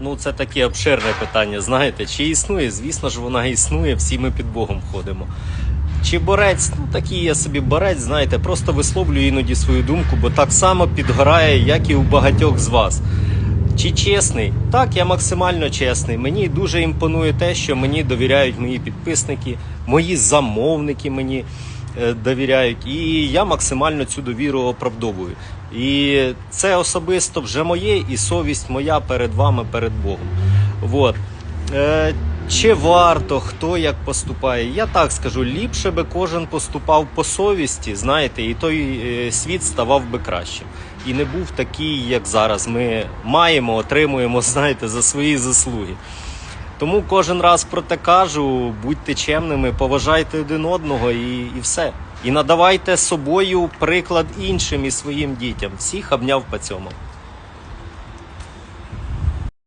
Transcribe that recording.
Ну, це таке обширне питання, знаєте. Чи існує? Звісно ж, вона існує, всі ми під Богом ходимо. Чи борець? Ну такий я собі борець, знаєте, просто висловлюю іноді свою думку, бо так само підгорає, як і у багатьох з вас. Чи чесний? Так, я максимально чесний. Мені дуже імпонує те, що мені довіряють мої підписники, мої замовники мені довіряють. І я максимально цю довіру оправдовую. І це особисто вже моє і совість моя перед вами, перед Богом. Вот. Е, чи варто, хто як поступає? Я так скажу, ліпше би кожен поступав по совісті, знаєте, і той е, світ ставав би кращим. І не був такий, як зараз. Ми маємо, отримуємо, знаєте, за свої заслуги. Тому кожен раз про те кажу: будьте чемними, поважайте один одного і, і все. І надавайте собою приклад іншим і своїм дітям. Всіх обняв по цьому.